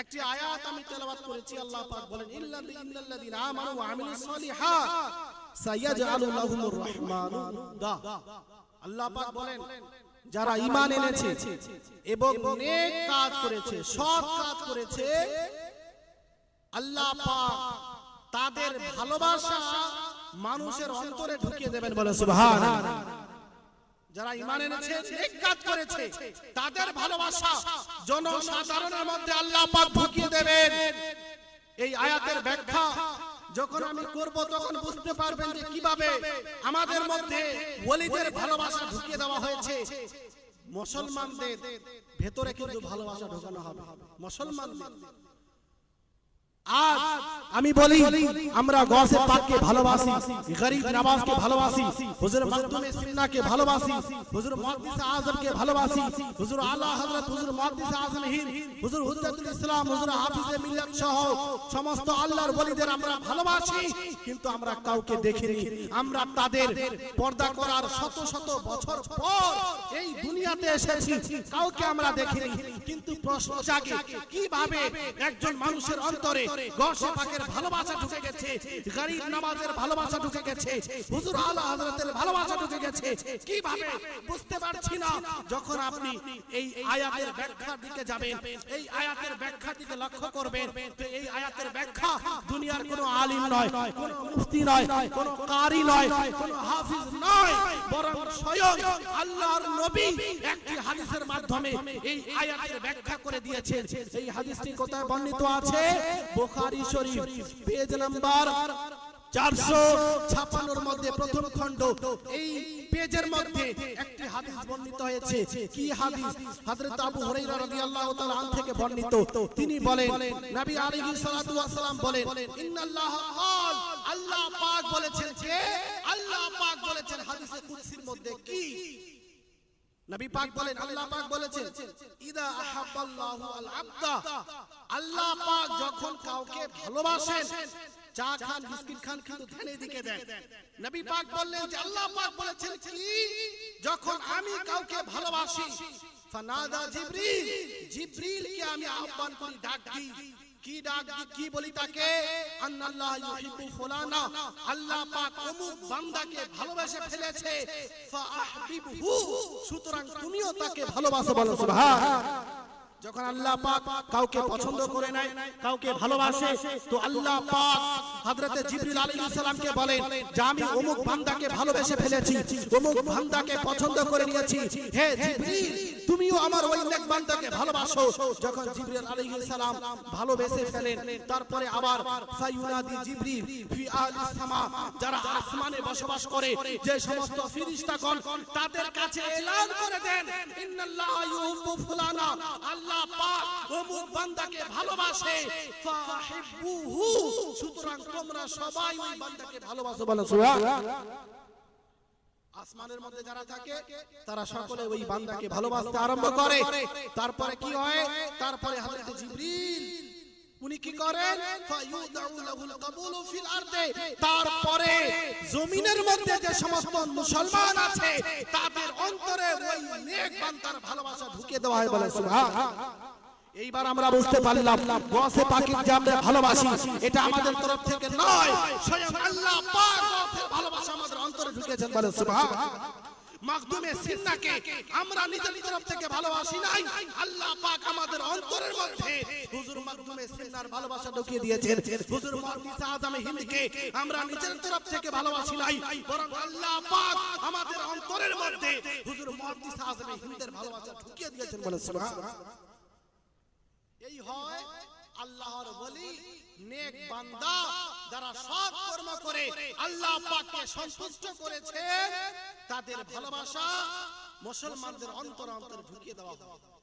একটি আয়াত আমি তেলাওয়াত করেছি, আল্লাহ পাক বলেন ইল্লাল্লাযী ইন্নাল্লাযীনা আমানু ওয়া আমিলুস সালিহাত সায়াজআলু লাহুমুর রাহমানু দা আল্লাহ পাক বলেন, যারা ঈমান এনেছে এবং নেক কাজ করেছে, সৎ কাজ করেছে, আল্লাহ পাক তাদের ভালোবাসা মানুষের অন্তরে ঢুকিয়ে দেবেন বলে সুবহানাল্লাহ। যারা ইমান এনেছে নেক কাজ করেছে তাদের ভালোবাসা জনসাধারণের মধ্যে আল্লাহ পাক ঢুকিয়ে দেবেন। এই আয়াতের ব্যাখ্যা যখন আমি করব তখন বুঝতে পারবেন যে কীভাবে আমাদের মধ্যে ওলিদের ভালোবাসা ঢুকিয়ে দেওয়া হয়েছে। মুসলমানদের ভেতরে কিন্তু ভালোবাসা ঢোকানো হবে। মুসলমানদের আজ আমি বলি, আমরা গসে পাককে ভালোবাসি, গরিব ভালোবাসি, হুজুর সিন্নাকে ভালোবাসি, হুজুর মুহাদ্দিস ভালোবাসি, হুজুর আলা হযরত হুজুর মুহাদ্দিস হুজুর হুজ্জাতুল ইসলাম, হুজুর মিল্লাত সহ সমস্ত আল্লাহর আমরা ভালোবাসি, কিন্তু আমরা কাউকে দেখিনি। আমরা তাদের পর্দা করার শত শত বছর পর এই দুনিয়াতে এসেছি, কাউকে আমরা দেখিনি। কিন্তু প্রশ্ন জাগে, কীভাবে একজন মানুষের অন্তরে গসে পাকের ভালোবাসা ঢুকে গেছে নামাজের ভালোবাসা ঢুকে গেছে, হুজুর আলা হযরতের ভালোবাসা ঢুকে গেছে। কীভাবে? বুঝতে পারছি না। যখন আপনি এই আয়াতের ব্যাখ্যার দিকে যাবেন, এই আয়াতের ব্যাখ্যার দিকে লক্ষ্য করবেন, তো এই আয়াতের ব্যাখ্যা আলিম নয়, কোন মুফতি নয়, কোন কারি নয়, কোন হাফিজ নয়, বরং স্বয়ং আল্লাহর নবী একটি হাদিসের মাধ্যমে এই আয়াতের ব্যাখ্যা করে দিয়েছেন। এই হাদিসটি কোথায় বর্ণিত আছে? বুখারী শরীফ, পেজ নাম্বার চারশো ছাপানোর মধ্যে প্রথম খণ্ড। এই পেজের মধ্যে একটি হাদিস তিনি বলেন, নবী বলেন বলেছেন আল্লাহ পাক বলেছেন কি? নবী পাক বলেন, আল্লাহ পাক বলেছেন, ইদা আল্লাহ পাক যখন কাউকে ভালোবাসেন চা খান বিস্কিট খান কিন্তু ধ্যানের দিকে দেন। নবী পাক বললেন যে আল্লাহ পাক বলেছেন কি? যখন আমি কাউকে ভালোবাসি ফানাদা জিবরিল জিবরিলকে আমি আহ্বান করি ডাক দিই। কি ডাক দিই? কি বলি তাকে? আন্নাল্লাহ ইউহিব্বু ফুলানা। আল্লাহ পাক অমুক বান্দাকে ভালোবেসে ফেলেছে। ফাআহবিবহু। সুতরাং তুমিও তাকে ভালোবাসো বলো সুবহান যখন আল্লাহ পাক কাউকে পছন্দ করে নেয় কাউকে ভালোবাসে তো আল্লাহ পাক হযরতে জিবরিল আলাইহিস সালামকে বলেন যে আমি অমুক বান্দাকে ভালোবেসে ফেলেছি অমুক বান্দাকে পছন্দ করে নিয়েছি হে জিবরিল তুমিও আমার ওই নেক বান্দাকে ভালোবাসো যখন জিবরিল আলাইহিস সালাম ভালোবেসে ফেলেন তারপরে আবার ফায়ুনাদি জিবরিল ফি আলিস সামা যারা আসমানে বসবাস করে যে সমস্ত ফেরেশতাগণ তাদের কাছে এলান করে দেন ইন্নাল্লাহ ইউহিব্বু ফুলানা অমুক বান্দাকে ভালোবাসে। ফাহিব্বুহু সুতরাং তোমরা সবাই ওই বান্দাকে ভালোবাসো বলো সুবহান আসমানের মধ্যে যারা থাকে, তারা সকলে ওই বান্দাকে ভালোবাসতে আরম্ভ করে। তারপরে কি হয়? তারপরে হযরত জিবরিল, উনি কি করেন? তারপরে জমিনের মধ্যে যে সমস্ত মুসলমান আছে, তাদের অন্তরে ওই নেক বান্দার ভালোবাসা ঢুকে দেওয়া হয় বলে সুবহান এইবার আমরা বুঝতে পারলাম, গসে পাকির যে আমরা ভালোবাসি, এটা আমাদের তরফ থেকে নয়। স্বয়ং আল্লাহ পাক ভালোবাসা আমাদের অন্তরে ঢুকিয়েছেন বলে সুবহান। মাকদুমে সিন্নাকে আমরা নিজের তরফ থেকে ভালোবাসি নাই, আল্লাহ পাক আমাদের অন্তরের মধ্যে হুজুর মাকদুমে সিন্নার ভালোবাসা ঢুকিয়ে দিয়েছেন। হুজুর মুহাদ্দিস আজম হিন্দকে আমরা নিজের তরফ থেকে ভালোবাসি নাই, বরং আল্লাহ পাক আমাদের অন্তরের মধ্যে হুজুর মুহাদ্দিস আজম হিন্দের ভালোবাসা ঢুকিয়ে দিয়েছেন বলে সুবহান এই হয় আল্লাহর বলি নেক বান্দা যারা সৎ কর্ম করে আল্লাহ পাককে সন্তুষ্ট করেছে তাদের ভালোবাসা মুসলমানদের অন্তর অন্তর ঢুকিয়ে দেওয়া হবে